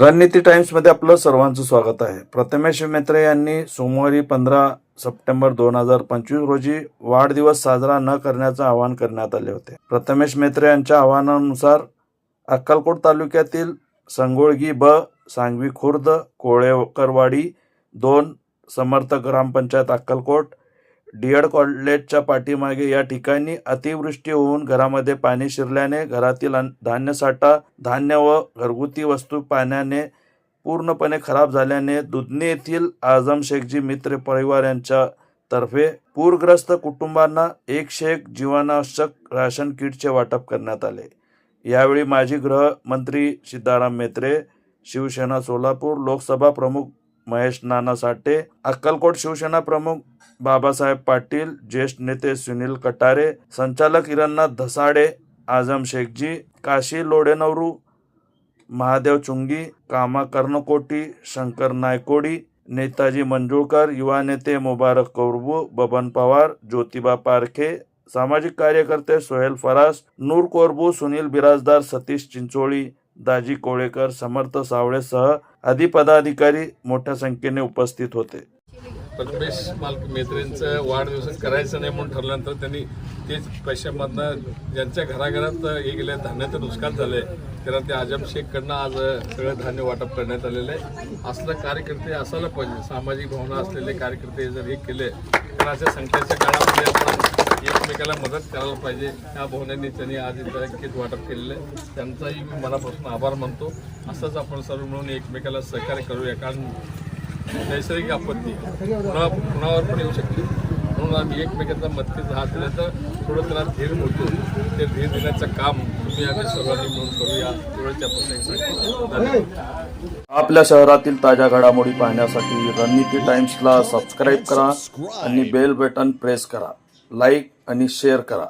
रणनीती टाइम्समध्ये आपलं सर्वांचं स्वागत आहे. प्रथमेश मेत्रे यांनी सोमवारी पंधरा सप्टेंबर दोन हजार पंचवीस रोजी वाढदिवस साजरा न करण्याचं आवाहन करण्यात आले होते. प्रथमेश मेत्रे यांच्या आवाहनानुसार अक्कलकोट तालुक्यातील संगोळगी ब सांगवी खुर्द कोळेकरवाडी दोन समर्थ ग्रामपंचायत अक्कलकोट डीएड कॉलेजच्या पाठीमागे या ठिकाणी अतिवृष्टी होऊन घरामध्ये पाणी शिरल्याने घरातील धान्यसाठा धान्य व घरगुती वस्तू पाण्याने पूर्णपणे खराब झाल्याने दुधनी येथील आझम शेखजी मित्र परिवार यांच्या तर्फे पूरग्रस्त कुटुंबांना एकशे एक जीवनावश्यक राशन किटचे वाटप करण्यात आले. यावेळी माजी गृहमंत्री सिद्धाराम मेत्रे शिवसेना सोलापूर लोकसभा प्रमुख महेश नाना साठे अक्कलकोट शिवसेना प्रमुख बाबासाहेब पाटील ज्येष्ठ नेते सुनील कटारे संचालक इरन्ना धसाडे आझम शेखजी काशी लोडेनवरू महादेव चुंगी कामा कर्णकोटी शंकर नायकोडी नेताजी मंजुळकर युवा नेते मुबारक कौरबू बबन पवार ज्योतिबा पारखे सामाजिक कार्यकर्ते सोहेल फरास नूर कोरबू सुनील बिराजदार सतीश चिंचोळी दाजी कोळेकर समर्थ सावळेसह आदी पदाधिकारी मोठ्या संख्येने उपस्थित होते. प्रथमेश मालक मेत्रेंचं वाढदिवस करायचं नाही म्हणून ठरल्यानंतर त्यांनी तेच पैशामधनं ज्यांच्या घराघरात हे गेले धान्याचं नुकसान झालंय त्याला ते आजम शेखकडनं आज सगळं धान्य वाटप करण्यात आलेलं आहे. असलं कार्यकर्ते असायला पाहिजे सामाजिक भावना असलेले कार्यकर्ते जर हे केले तर अशा संख्येच्या काळामध्ये आपण एकमेकाला मदत करायला पाहिजे. त्या भावनांनी त्यांनी आज इथं किट वाटप केलेलं आहे. त्यांचाही मी मनापासून आभार मानतो. असंच आपण सर्व मिळून एकमेकाला सहकार्य करूया. कारण नैसर्गिक आपत्ती पुन्हा पुन्हावर पण येऊ शकते. म्हणून आम्ही एकमेकांचा मदतीचा हात दिला तर थोडं त्याला धीर मिळतो ते धीर देण्याचं काम तुम्ही आम्ही सर्वांनी मिळून करूया. तेवढं प्रसंगासाठी आपल्या शहरातील ताज्या घडामोडी पाहण्यासाठी रणनीती टाइम्सला सबस्क्राईब करा आणि बेल बटन प्रेस करा. लाईक आणि शेअर करा.